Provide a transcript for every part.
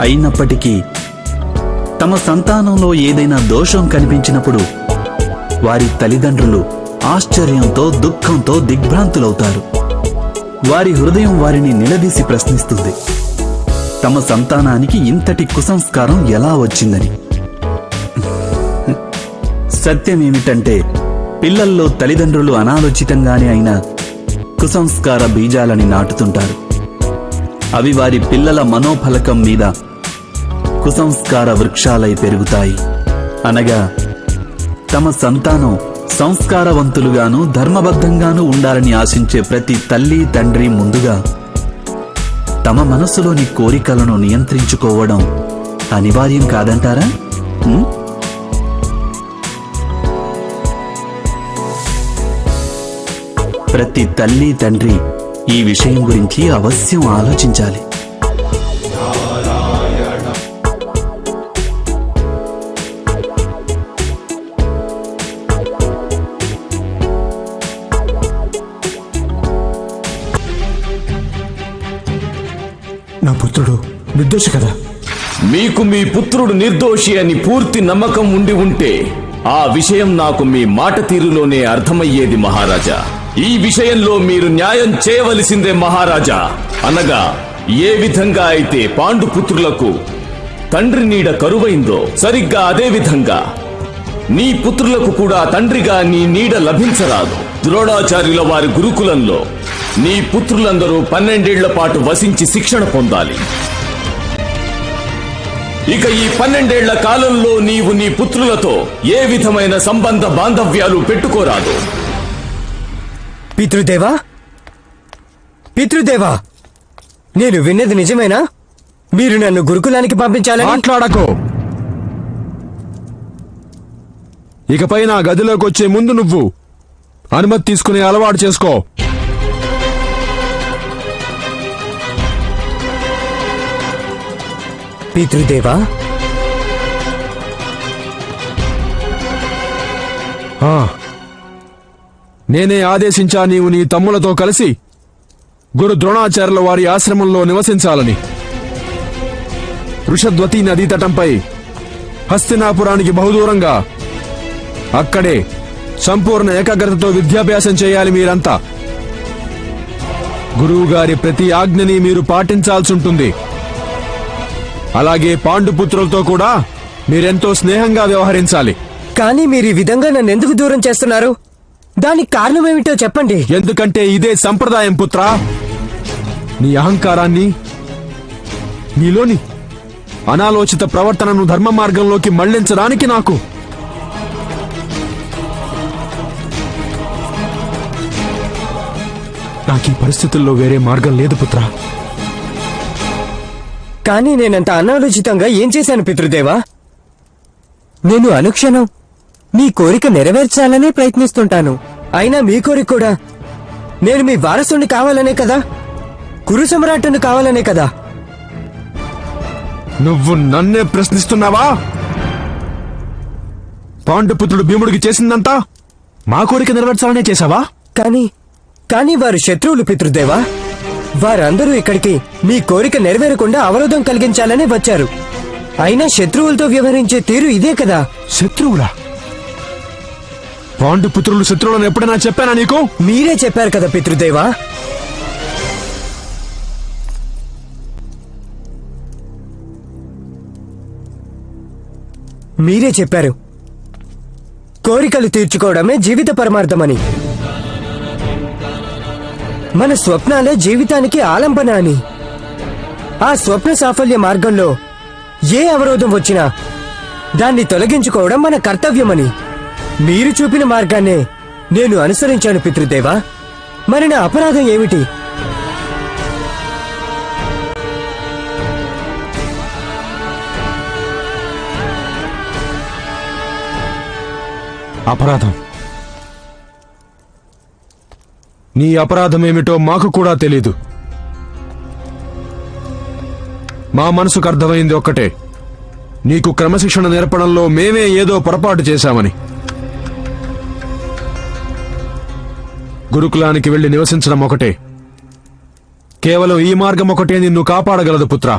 అయినప్పటికీ తమ సంతానంలో ఏదైనా దోషం కనిపించినప్పుడు వారి తల్లిదండ్రులు ఆశ్చర్యంతో దుఃఖంతో దిగ్భ్రాంతులవుతారు. వారి హృదయం వారిని నిలదీసి ప్రశ్నిస్తుంది. తమ సంతానానికి ఇంతటి కుసంస్కారం ఎలా వచ్చిందని. సత్యమేమిటంటే పిల్లల్లో తల్లిదండ్రులు అనాలోచితంగానే అయినా కుసంస్కార బీజాలని నాటుతుంటారు. అవి వారి పిల్లల మనోఫలకం మీద కుసంస్కార వృక్షాలై పెరుగుతాయి. అనగా తమ సంతానం సంస్కారవంతులుగాను ధర్మబద్ధంగాను ఉండాలని ఆశించే ప్రతి తల్లి తండ్రి ముందుగా తమ మనసులోని కోరికలను నియంత్రించుకోవడం అనివార్యం కాదంటారా? ప్రతి తల్లి తండ్రి ఈ విషయం గురించి అవశ్యం ఆలోచించాలి. నిర్దోషి కదా? మీకు మీ పుత్రుడు నిర్దోషి అని పూర్తి నమ్మకం ఉండి ఉంటే ఆ విషయం నాకు మీ మాట తీరులోనే అర్థమయ్యేది మహారాజా. ఈ విషయంలో మీరు న్యాయం చేయవలసిందే మహారాజా. అనగా ఏ విధంగా అయితే పాండుపుత్రులకు తండ్రి నీడ కరువైందో సరిగ్గా అదే విధంగా నీ పుత్రులకు కూడా తండ్రిగా నీ నీడ లభించరాదు. ద్రోణాచార్యుల వారి గురుకులంలో నీ పుత్రులందరూ పన్నెండేళ్ళ పాటు వసించి శిక్షణ పొందాలి. ఇక ఈ పన్నెండేళ్ళ కాలంలో నీవు నీ పుత్రులతో ఏ విధమైన సంబంధ బాంధవ్యాలు పెట్టుకోరాదు. పితృదేవా? పితృదేవా నేను విన్నది నిజమేనా? మీరు నన్ను గురుకులానికి పంపించాలని మాట్లాడకు. ఇకపై నా గదిలోకి వచ్చే ముందు నువ్వు అనుమతి తీసుకునే అలవాటు చేసుకో. పితృదేవా? ఆ. నేనే ఆదేశించా నీవు నీ తమ్ములతో కలిసి గురు ద్రోణాచార్యుల వారి ఆశ్రమంలో నివసించాలని. వృషద్వతి నదీ తటంపై హస్తినాపురానికి బహుదూరంగా అక్కడే సంపూర్ణ ఏకాగ్రతతో విద్యాభ్యాసం చేయాలి మీరంతా. గురువు గారి ప్రతి ఆజ్ఞని మీరు పాటించాల్సి ఉంటుంది. అలాగే పాండుపుత్రులతో కూడా మీరెంతో స్నేహంగా వ్యవహరించాలి. కానీ మీరు ఈ విధంగా నన్ను ఎందుకు దూరం చేస్తున్నారు? దానికి కారణమేమిటో చెప్పండి. ఎందుకంటే ఇదే సంప్రదాయం పుత్రా. నీ అహంకారాన్ని నీలోని అనాలోచిత ప్రవర్తనను ధర్మ మార్గంలోకి మళ్ళించడానికి నాకు నాకు ఈ పరిస్థితుల్లో వేరే మార్గం లేదు పుత్రా. కానీ నేనంత అనాలోచితంగా ఏం చేశాను పితృదేవా? నేను అనుక్షణం మీ కోరిక నెరవేర్చాలనే ప్రయత్నిస్తుంటాను. అయినా మీ కోరిక కూడా నేను మీ వారసుని కావాలనే కదా? కురు సమ్రాట్టుని కావాలనే కదా? నువ్వు నన్నే ప్రశ్నిస్తున్నావా? పాండుపుత్రుడు భీముడికి చేసిందంతా మా కోరిక నెరవేర్చాలనే చేశావా? కానీ కానీ వారు శత్రువులు పితృదేవా. వారందరూ ఇక్కడికి మీ కోరిక నెరవేరకుండా అవరోధం కలిగించాలనే వచ్చారు. అయినా శత్రువులతో వ్యవహరించే తీరు ఇదే కదా? శత్రువులా? పాండుపుత్రులు శత్రువులను ఎప్పుడైనా చెప్పానా నీకు? మీరే చెప్పారు కదా పితృదేవా. మీరే చెప్పారు. కోరికలు తీర్చుకోవడమే జీవిత పరమార్థమని. మన స్వప్నాలే జీవితానికి ఆలంబన అని ఆ స్వప్న సాఫల్య మార్గంలో ఏ అవరోధం వచ్చినా దాన్ని తొలగించుకోవడం మన కర్తవ్యమని. మీరు చూపిన మార్గాన్నే నేను అనుసరించాను పితృదేవా. మరి నా అపరాధం ఏమిటి? అపరాధం. నీ అపరాధమేమిటో మాకు కూడా తెలీదు. మా మనసుకు అర్థమైంది ఒక్కటే. నీకు క్రమశిక్షణ నేర్పడంలో మేమే ఏదో పొరపాటు చేశామని. గురుకులానికి వెళ్ళి నివసించడం ఒకటే. కేవలం ఈ మార్గం ఒకటే నిన్ను కాపాడగలదు పుత్ర.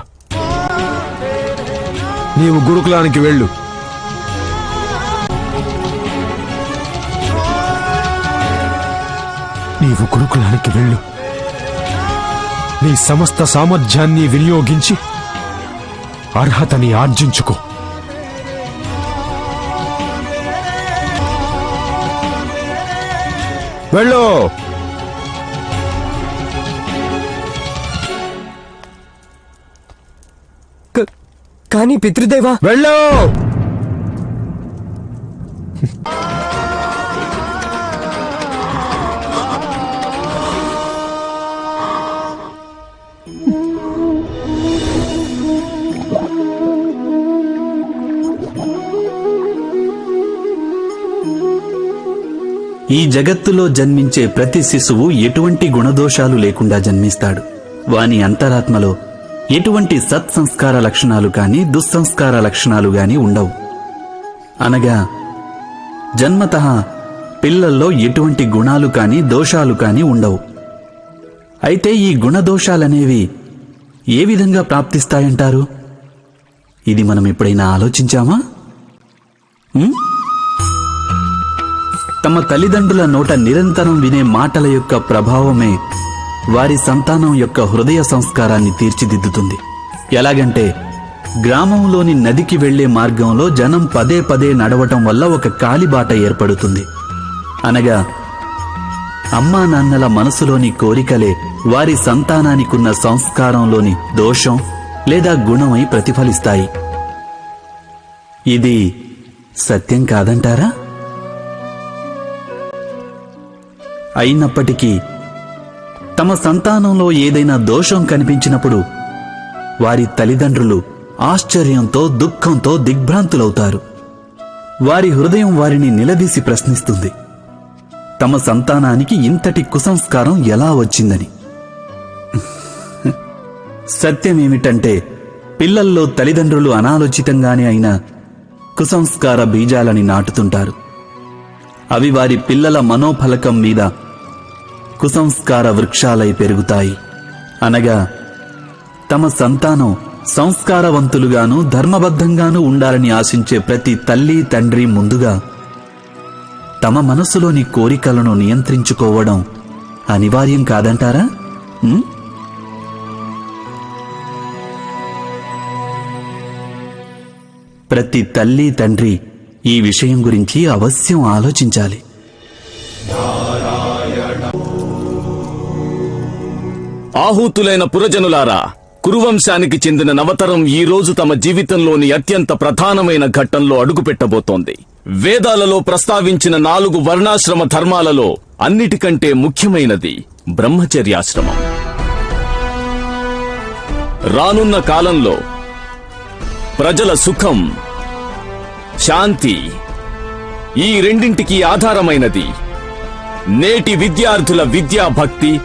నీవు గురుకులానికి వెళ్ళు. నీవు గురుకులానికి వెళ్ళు. నీ సమస్త సామర్థ్యాన్ని వినియోగించి అర్హతని ఆర్జించుకో. వెళ్ళు. కానీ పితృదేవా? వెళ్ళు. ఈ జగత్తులో జన్మించే ప్రతి శిశువు ఎటువంటి గుణదోషాలు లేకుండా జన్మిస్తాడు. వాని అంతరాత్మలో ఎటువంటి సత్సంస్కార లక్షణాలు కానీ దుస్సంస్కార లక్షణాలు గాని ఉండవు. అనగా జన్మతః పిల్లల్లో ఎటువంటి గుణాలు కాని దోషాలు కాని ఉండవు. అయితే ఈ గుణదోషాలనేవి ఏ విధంగా ప్రాప్తిస్తాయంటారు? ఇది మనం ఎప్పుడైనా ఆలోచించామా? తమ తల్లిదండ్రుల నోట నిరంతరం వినే మాటల యొక్క ప్రభావమే వారి సంతానం యొక్క హృదయ సంస్కారాన్ని తీర్చిదిద్దుతుంది. ఎలాగంటే గ్రామంలోని నదికి వెళ్ళే మార్గంలో జనం పదే పదే నడవటం వల్ల ఒక కాలిబాట ఏర్పడుతుంది. అనగా అమ్మా నాన్నల మనసులోని కోరికలే వారి సంతానానికున్న సంస్కారంలోని దోషం లేదా గుణమై ప్రతిఫలిస్తాయి. ఇది సత్యం కాదంటారా? అయినప్పటికీ తమ సంతానంలో ఏదైనా దోషం కనిపించినప్పుడు వారి తల్లిదండ్రులు ఆశ్చర్యంతో దుఃఖంతో దిగ్భ్రాంతులవుతారు. వారి హృదయం వారిని నిలదీసి ప్రశ్నిస్తుంది. తమ సంతానానికి ఇంతటి కుసంస్కారం ఎలా వచ్చిందని. సత్యమేమిటంటే పిల్లల్లో తల్లిదండ్రులు అనాలోచితంగానే అయినా కుసంస్కార బీజాలని నాటుతుంటారు. అవి వారి పిల్లల మనోఫలకం మీద కుసంస్కార వృక్షాలై పెరుగుతాయి. అనగా తమ సంతానం సంస్కారవంతులుగాను ధర్మబద్ధంగాను ఉండాలని ఆశించే ప్రతి తల్లి తండ్రి ముందుగా తమ మనసులోని కోరికలను నియంత్రించుకోవడం అనివార్యం కాదంటారా? ప్రతి తల్లి తండ్రి ఈ విషయం గురించి అవశ్యం ఆలోచించాలి. ఆహూతులైన పురజనులారా కురువంశానికి చెందిన నవతరం ఈ రోజు తమ జీవితంలోని అత్యంత ప్రధానమైన ఘట్టంలో అడుగుపెట్టబోతోంది. వేదాలలో ప్రస్తావించిన నాలుగు వర్ణాశ్రమ ధర్మాలలో అన్నిటికంటే ముఖ్యమైనది బ్రహ్మచర్యాశ్రమం. రానున్న కాలంలో ప్రజల సుఖం శాంతి. ఈ రెండింటికి ఆధారమైనది. నేటి విద్యార్థుల విద్యా భక్తి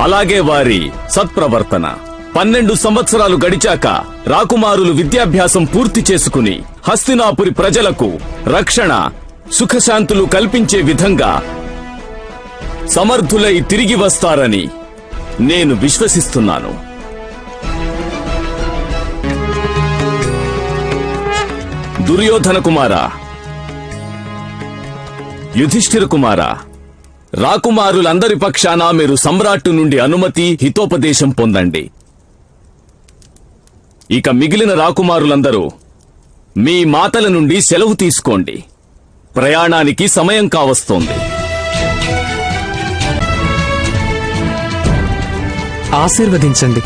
అలాగే వారి సత్ప్రవర్తన. పన్నెండు సంవత్సరాలు గడిచాక రాకుమారులు విద్యాభ్యాసం పూర్తి చేసుకుని హస్తినాపురి ప్రజలకు రక్షణ సుఖశాంతులు కల్పించే విధంగా సమర్థులై తిరిగి వస్తారని నేను విశ్వసిస్తున్నాను. దుర్యోధన కుమారా యుధిష్ఠిర కుమారా రాకుమారులందరి పక్షాన మీరు సమ్రాట్టు నుండి అనుమతి హితోపదేశం పొందండి. ఇక మిగిలిన రాకుమారులందరూ మీ మాతల నుండి సెలవు తీసుకోండి. ప్రయాణానికి సమయం కావస్తోంది. ఆశీర్వదించండి.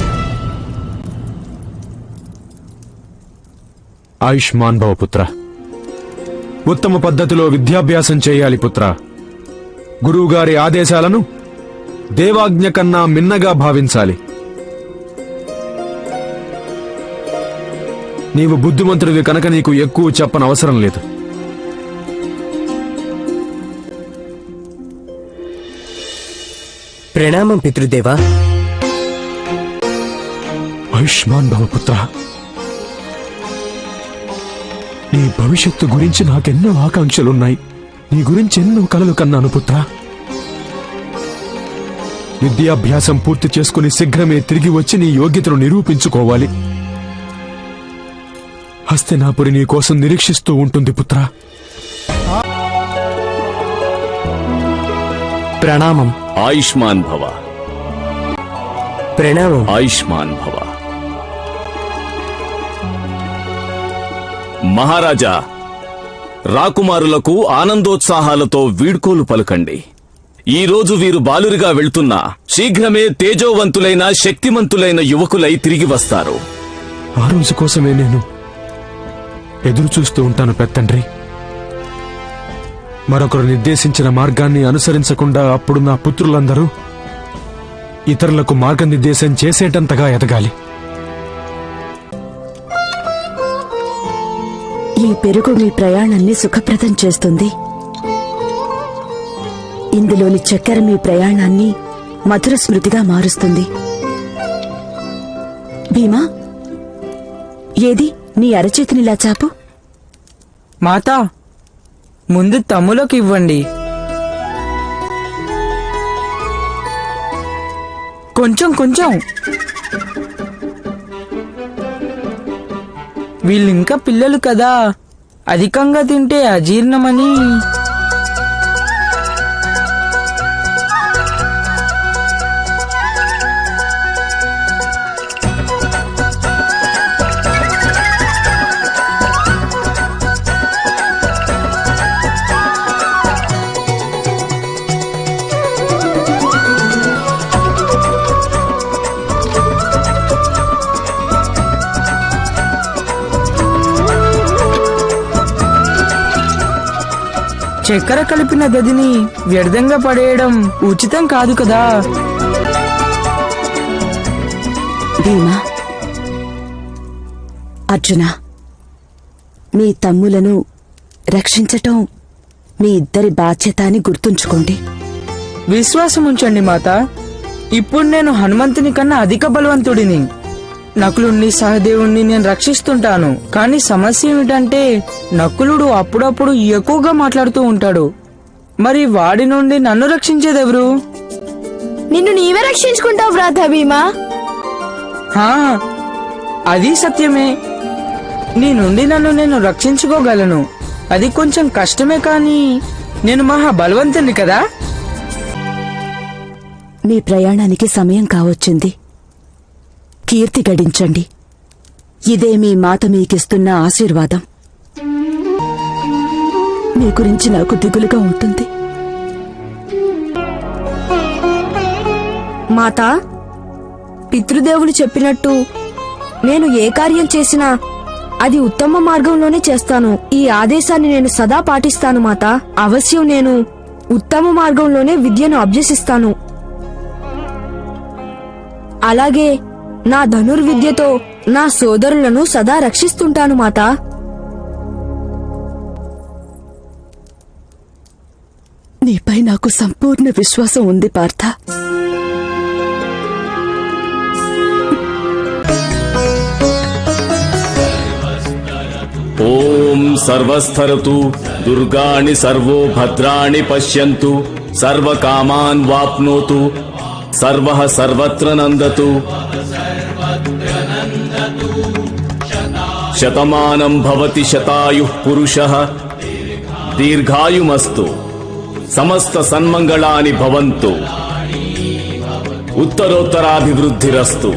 ఆయుష్మాన్ భవ పుత్ర. ఉత్తమ పద్ధతిలో విద్యాభ్యాసం చేయాలి పుత్ర. గురువుగారి ఆదేశాలను దేవాజ్ఞ కన్నా మిన్నగా భావించాలి. నీవు బుద్ధిమంతుడివి కనుక నీకు ఎక్కువ చెప్పనవసరం లేదు. ప్రణామం పితృదేవా. ఆయుష్మాన్ భవ పుత్ర. నీ భవిష్యత్తు గురించి నాకెన్నో ఆకాంక్షలున్నాయి. నీ గురించి ఎన్నో కలలు కన్నాను పుత్ర. విద్యాభ్యాసం పూర్తి చేసుకుని శీఘ్రమే తిరిగి వచ్చి నీ యోగ్యతను నిరూపించుకోవాలి. హస్తినాపురి నీ కోసం నిరీక్షిస్తూ ఉంటుంది పుత్రా. ప్రణామం. ఆయుష్మాన్ భవ. ప్రణామం. ఆయుష్మాన్ భవ. మహారాజా రాకుమారులకు ఆనందోత్సాహాలతో వీడ్కోలు పలుకండి. ఈ రోజు వీరు బాలురిగా వెళ్తున్నా శీఘ్రమే తేజోవంతులైన శక్తిమంతులైన యువకులై తిరిగి వస్తారు. ఆ రోజు కోసమే నేను ఎదురు చూస్తూ ఉంటాను పెత్తండ్రి. మరొకరు నిర్దేశించిన మార్గాన్ని అనుసరించకుండా అప్పుడు నా పుత్రులందరూ ఇతరులకు మార్గనిర్దేశం చేసేటంతగా ఎదగాలి. ఈ పెరుగు మీ ప్రయాణాన్ని సుఖప్రదం చేస్తుంది. ఇందులోని చక్కెర మీ ప్రయాణాన్ని మధుర స్మృతిగా మారుస్తుంది. భీమా ఏది నీ అరచేతినిలా చాపు? మాతా ముందు తమ్ములోకి ఇవ్వండి. కొంచెం కొంచెం. వీళ్ళింకా పిల్లలు కదా. అధికంగా తింటే అజీర్ణమని. చక్కెర కలిపిన గదిని వ్యర్థంగా పడేయడం ఉచితం కాదు కదా. భీమా అర్జున మీ తమ్ములను రక్షించటం మీ ఇద్దరి బాధ్యత అని గుర్తుంచుకోండి. విశ్వాసం ఉంచండి మాత. ఇప్పుడు నేను హనుమంతుని కన్నా అధిక బలవంతుడిని. నకులుణ్ణి సహదేవుణ్ణి నేను రక్షిస్తుంటాను. కానీ సమస్య ఏమిటంటే నకులుడు అప్పుడప్పుడు ఎక్కువగా మాట్లాడుతూ ఉంటాడు. మరి వాడి నుండి నన్ను రక్షించేదెవరు? నిన్ను నీవే రక్షించుకుంటావు వ్రాత భీమా హా అది సత్యమే. నీ నుండి నన్ను నేను రక్షించుకోగలను. అది కొంచెం కష్టమే కానీ నేను మహా బలవంతుని కదా? మీ ప్రయాణానికి సమయం కావచ్చింది. కీర్తి గడించండి. ఇదే మీ మాత మీకిస్తున్న ఆశీర్వాదం. మీ గురించి నాకు దిగులుగా ఉంటుంది. మాత పితృదేవులు చెప్పినట్టు నేను ఏ కార్యం చేసినా అది ఉత్తమ మార్గంలోనే చేస్తాను. ఈ ఆదేశాన్ని నేను సదా పాటిస్తాను మాత. అవశ్యం నేను ఉత్తమ మార్గంలోనే విద్యను అభ్యసిస్తాను. అలాగే నా ధనుర్విద్యతో నా సోదరులను సదా రక్షిస్తుంటాను మాతా. నీపై నాకు సంపూర్ణ విశ్వాసం ఉంది పార్థ. ఓం సర్వస్థరతు దుర్గాణి సర్వో భద్రాణి పశ్యంతు సర్వకామాన్ వాప్నోతు సర్వ సర్వత్ర నందతు. శతమానం భవతి శతాయు పురుష. దీర్ఘాయుమస్తు. సమస్త సన్మంగళాని భవంతు. ఉత్తరోత్తరాభివృద్ధిరస్తు.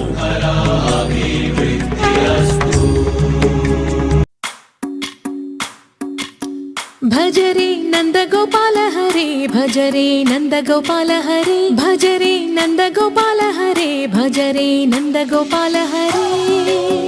భజ రే నందగోపాల హరే భజ రే నందగోపాల హరే భజ రే నందగోపాల హరే భజ రే నందగోపాల హరే.